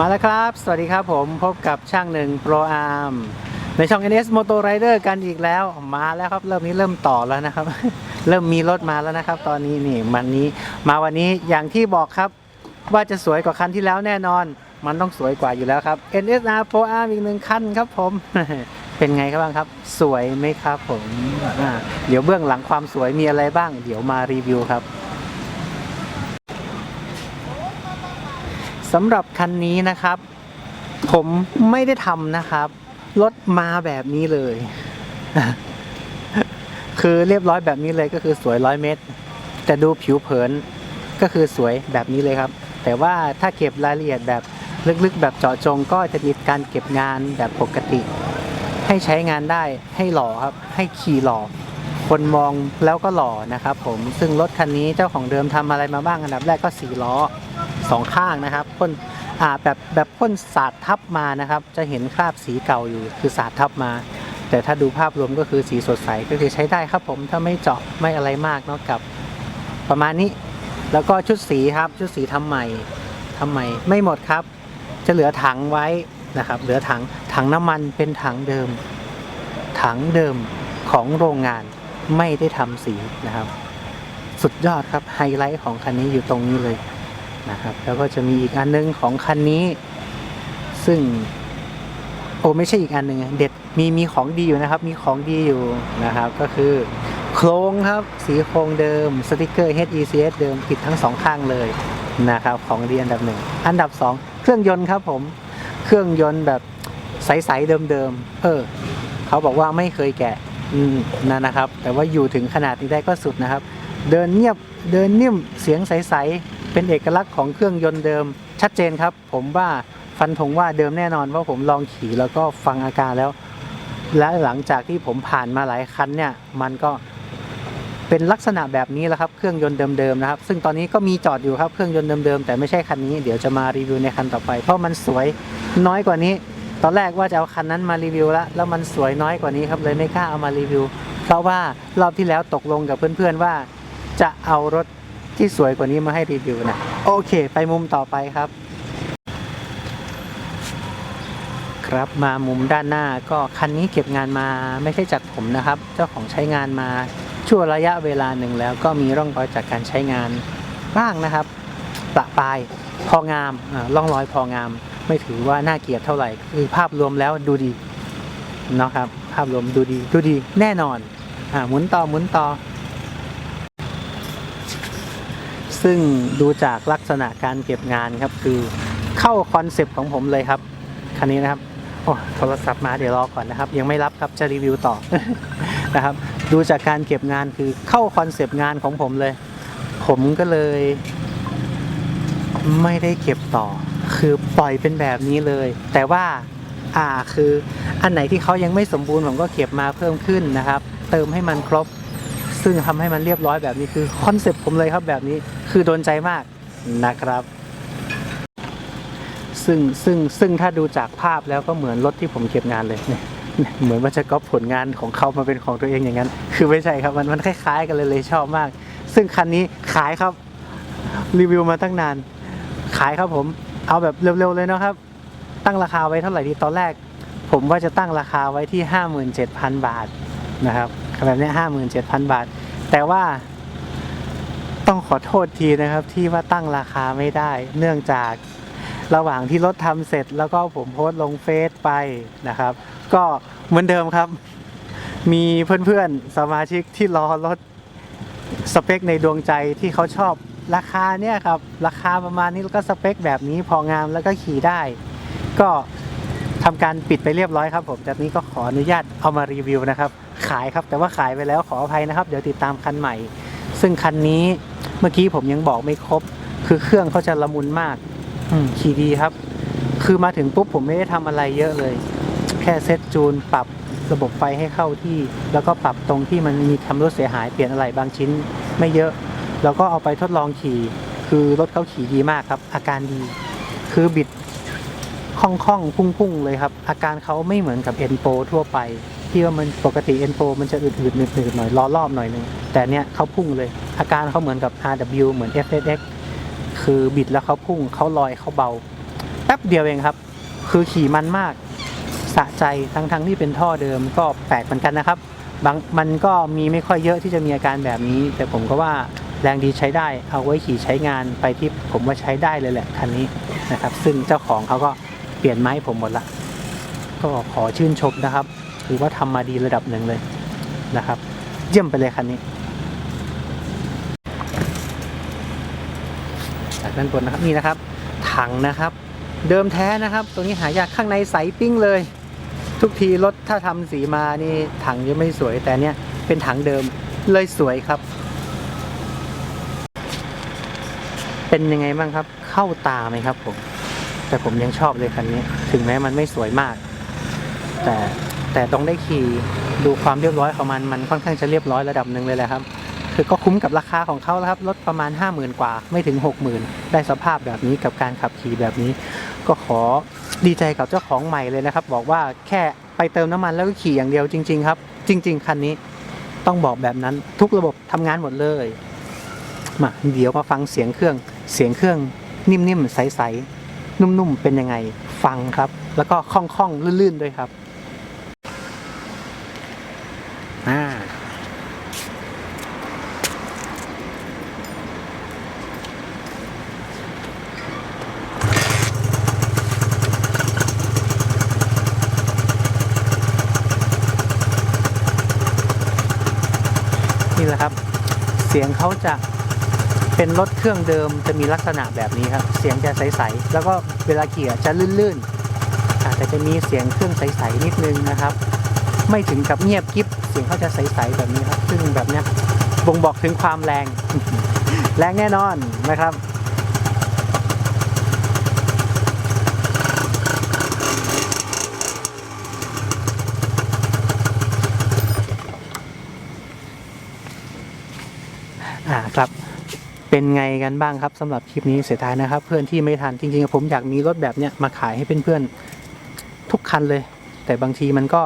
มาแล้วครับ สวัสดีครับผมพบกับช่างหนึ่งโปรอาร์มในช่อง NS Motor Rider กันอีกแล้วมาแล้วครับเริ่มนี้เริ่มต่อแล้วนะครับ เริ่มมีรถมาแล้วนะครับ ตอนนี้นี่มันนี้มาวันนี้อย่างที่บอกครับ ว่าจะสวยกว่าคันที่แล้วแน่นอน มันต้องสวยกว่าอยู่แล้วครับ NSR Pro Arm อีกหนึ่งคันครับผม เป็นไงครับบ้างครับ สวยไหมครับผมเดี๋ยวเบื้องหลังความสวยมีอะไรบ้าง เดี๋ยวมารีวิวครับ สำหรับคันนี้นะครับ ผมไม่ได้ทำนะครับ รถมาแบบนี้เลย คือเรียบร้อยแบบนี้เลยก็คือสวยร้อยเมตร แต่ดูผิวเผินก็คือสวยแบบนี้เลยครับ แต่ว่าถ้าเก็บรายละเอียดแบบลึกๆ แบบเจาะจงก็จะมีการเก็บงานแบบปกติ ให้ใช้งานได้ให้หล่อครับ ให้ขี่หล่อคนมองแล้วก็หล่อนะครับผมซึ่งรถคันนี้เจ้าของเดิมทำอะไรมาบ้างอันดับแรกก็สี่ล้อ สองข้างนะครับพ่นอ่าแบบแบบพ่นสาดทับมานะครับ จะเห็นคราบสีเก่าอยู่คือสาดทับมา แต่ถ้าดูภาพรวมก็คือสีสดใสก็คือใช้ได้ครับผมถ้าไม่เจาะไม่อะไรมากเนอกกับประมาณนี้ แล้วก็ชุดสีครับชุดสีทำใหม่ทำใหม่ไม่หมดครับ จะเหลือถังไว้นะครับ เหลือถังถังน้ำมันเป็นถังเดิม ถังเดิมของโรงงานไม่ได้ทำสีนะครับ สุดยอดครับไฮไลท์ของคันนี้อยู่ตรงนี้เลย นะครับแล้วก็จะมีอีกอันนึงของคันนี้ ซึ่งโอ้ไม่ใช่อีกอันหนึ่งเด็ดมีมีของดีอยู่นะครับ มีของดีอยู่นะครับ ก็คือโครงครับสีโครงเดิมสติกเกอร์ HECS เดิมติดทั้งสองข้างเลยนะครับของดีอันดับหนึ่งอันดับสองเครื่องยนต์ครับผมเครื่องยนต์แบบใสๆเดิมๆเออเขาบอกว่าไม่เคยแกะนั่นนะครับ แต่ว่าอยู่ถึงขนาดนี้ได้ก็สุดนะครับ เดินเงียบเดินนิ่มเสียงใสๆ เป็นเอกลักษณ์ของเครื่องยนต์เดิมชัดเจนครับ ผมว่าฟันธงว่าเดิมแน่นอนเพราะผมลองขี่แล้วก็ฟังอาการแล้ว และหลังจากที่ผมผ่านมาหลายคันเนี่ย มันก็เป็นลักษณะแบบนี้แหละครับเครื่องยนต์เดิมๆนะครับ ซึ่งตอนนี้ก็มีจอดอยู่ครับเครื่องยนต์เดิมๆแต่ไม่ใช่คันนี้เดี๋ยวจะมารีวิวในคันต่อไป เพราะมันสวยน้อยกว่านี้ ตอนแรกว่าจะเอาคันนั้นมารีวิวแล้วแล้วมันสวยน้อยกว่านี้ครับเลยไม่กล้าเอามารีวิว เพราะว่ารอบที่แล้วตกลงกับเพื่อนๆว่า จะเอารถ ที่สวยกว่านี้มาให้รีวิวนะโอเค ไปมุมต่อไปครับ ครับมามุมด้านหน้าก็คันนี้เก็บงานมาไม่ใช่จากผมนะครับ เจ้าของใช้งานมาชั่วระยะเวลาหนึ่งแล้วก็มีร่องรอยจากการใช้งานบ้างนะครับประปายพองามร่องรอยพองาม ไม่ถือว่าน่าเกลียดเท่าไหร่คือภาพรวมแล้วดูดีเนาะครับ ภาพรวมดูดีดูดีแน่นอนอ่าหมุนต่อหมุนต่อ ซึ่งดูจากลักษณะการเก็บงานครับคือเข้าคอนเซปต์ของผมเลยครับ คันนี้นะครับโอ้โทรศัพท์มาเดี๋ยวรอก่อนนะครับ ยังไม่รับครับจะรีวิวต่อนะครับ ดูจากการเก็บงานคือเข้าคอนเซปต์งานของผมเลย ผมก็เลย ไม่ได้เก็บต่อ คือปล่อยเป็นแบบนี้เลย แต่ว่าอ่าคืออันไหนที่เขายังไม่สมบูรณ์ผมก็เก็บมาเพิ่มขึ้นนะครับ เติมให้มันครบ ซึ่งทำให้มันเรียบร้อยแบบนี้คือคอนเซปต์ผมเลยครับแบบนี้ คือโดนใจมากนะครับ ซึ่งซึ่งซึ่งถ้าดูจากภาพแล้วก็เหมือนรถที่ผมเก็บงานเลยเนี่ยเหมือนว่าจะก๊อปผลงานของเขามาเป็นของตัวเองอย่างนั้น คือไม่ใช่ครับมันมันคล้ายๆ กันเลยเลยชอบมาก ซึ่งคันนี้ขายครับรีวิวมาตั้งนาน ขายครับผมเอาแบบเร็วๆเลยนะครับ ตั้งราคาไว้เท่าไหร่ดีตอนแรก ผมว่าจะตั้งราคาไว้ที่ 57,000 บาทนะครับแบบนี้ห้าหมื่นเจ็ดพันบาท แต่ว่า ต้องขอโทษทีนะครับที่ว่าตั้งราคาไม่ได้ เนื่องจากระหว่างที่รถทำเสร็จแล้วก็ผมโพสต์ลงเฟซไปนะครับ ก็เหมือนเดิมครับ มีเพื่อนๆสมาชิกที่รอรถสเปคในดวงใจที่เขาชอบราคาเนี่ยครับ ราคาประมาณนี้แล้วก็สเปคแบบนี้พองามแล้วก็ขี่ได้ ก็ทำการปิดไปเรียบร้อยครับ ผมจากนี้ก็ขออนุญาตเอามารีวิวนะครับ ขายครับแต่ว่าขายไปแล้วขออภัยนะครับ เดี๋ยวติดตามคันใหม่ ซึ่งคันนี้เมื่อกี้ผมยังบอกไม่ครบ คือเครื่องเขาจะละมุนมากอืมขี่ดีครับ คือมาถึงปุ๊บผมไม่ได้ทำอะไรเยอะเลย แค่เซตจูนปรับระบบไฟให้เข้าที่ แล้วก็ปรับตรงที่มันมีทำรถเสียหายเปลี่ยนอะไรบางชิ้นไม่เยอะ แล้วก็เอาไปทดลองขี่ คือรถเขาขี่ดีมากครับ อาการดี คือบิด คล่องๆพุ่งๆเลยครับ อาการเขาไม่เหมือนกับ e n p o ทั่วไป ที่ว่ามันปกติ e n p o มันจะอืดๆหนืดๆหน่อยล้อรอบหน่อยนึงแต่เนี้ยเขาพุ่งเลย อาการเขาเหมือนกับ RW เหมือน FSX คือบิดแล้วเขาพุ่งเขาลอยเขาเบาแป๊บเดียวเองครับ คือขี่มันมาก สะใจทั้งทั้งๆที่เป็นท่อเดิมก็แปลกเหมือนกันนะครับบางมันก็มีไม่ค่อยเยอะที่จะมีอาการแบบนี้ แต่ผมก็ว่าแรงดีใช้ได้เอาไว้ขี่ใช้งานไปที่ผมว่าใช้ได้เลยแหละคันนี้นะครับ ซึ่งเจ้าของเขาก็ ปลี่ยนไม้ผมหมดละ ก็ขอชื่นชมนะครับถือว่าทำมาดีระดับหนึ่งเลยนะครับ เยี่ยมไปเลยคันนี้ จากด้านบนนะครับนี่นะครับ ถังนะครับ เดิมแท้นะครับตัวนี้หายากข้างในใสปิ้งเลย ทุกทีรถถ้าทำสีมานี่ถังยังไม่สวยแต่เนี้ยเป็นถังเดิมเลยสวยครับ เป็นยังไงบ้างครับ เข้าตาไหมครับผม แต่ผมยังชอบเลยคันนี้ ถึงแม้มันไม่สวยมาก แต่แต่ต้องได้ขี่ดูความเรียบร้อยของมันมันค่อนข้างจะเรียบร้อยระดับหนึ่งเลยแหละครับ คือก็คุ้มกับราคาของเขาแล้วครับรถประมาณ 5 0,000 กว่าไม่ถึง 60,000 ได้สภาพแบบนี้กับการขับขี่แบบนี้ ก็ขอดีใจกับเจ้าของใหม่เลยนะครับ บอกว่าแค่ไปเติมน้ำมันแล้วก็ขี่อย่างเดียวจริง ๆ ครับ จริง ๆ คันนี้ต้องบอกแบบนั้นทุกระบบทำงานหมดเลยมาเดี๋ยวมาฟังเสียงเครื่องเสียงเครื่องนิ่มๆใสๆ นุ่มๆ เป็นยังไงฟังครับ แล้วก็คล่องๆ ลื่นๆ ด้วยครับอ่านี่แหละครับ เสียงเขาจะ เป็นรถเครื่องเดิมจะมีลักษณะแบบนี้ครับ เสียงจะใสๆ แล้วก็เวลาขี่จะลื่นๆ อาจจะจะมีเสียงเครื่องใสๆนิดนึงนะครับ ไม่ถึงกับเงียบกริบเสียงเขาจะใสๆแบบนี้ครับ ซึ่งแบบนี้บ่งบอกถึงความแรง แรงแน่นอนนะครับอ่าครับ เป็นไงกันบ้างครับสำหรับคลิปนี้เสียดายนะครับ เพื่อนที่ไม่ทันจริงๆผมอยากมีรถแบบเนี้ยมาขายให้เพื่อนๆทุกคันเลย แต่บางทีมันก็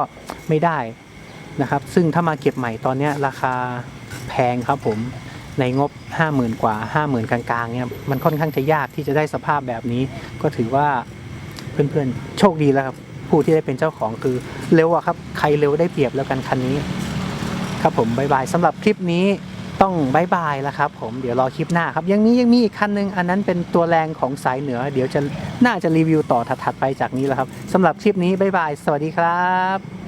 ไม่ได้นะครับ ซึ่งถ้ามาเก็บใหม่ตอนเนี้ยราคาแพงครับผมในงบ 50,000 กว่า 50,000 กลางๆเนี่ยมันค่อนข้างจะยากที่จะได้สภาพแบบนี้ ก็ถือว่าเพื่อนๆ โชคดีแล้วครับ ผู้ที่ได้เป็นเจ้าของคือเร็วอะครับ ใครเร็วได้เปรียบแล้วกันคันนี้ ครับผมบายบายสำหรับคลิปนี้ ต้องบายบายแล้วครับผมเดี๋ยวรอคลิปหน้าครับ ยังมียังมีอีกคันหนึง อันนั้นเป็นตัวแรงของสายเหนือ เดี๋ยวจะน่าจะรีวิวต่อถัดๆไปจากนี้แล้วครับสำหรับคลิปนี้บายบาย สวัสดีครับ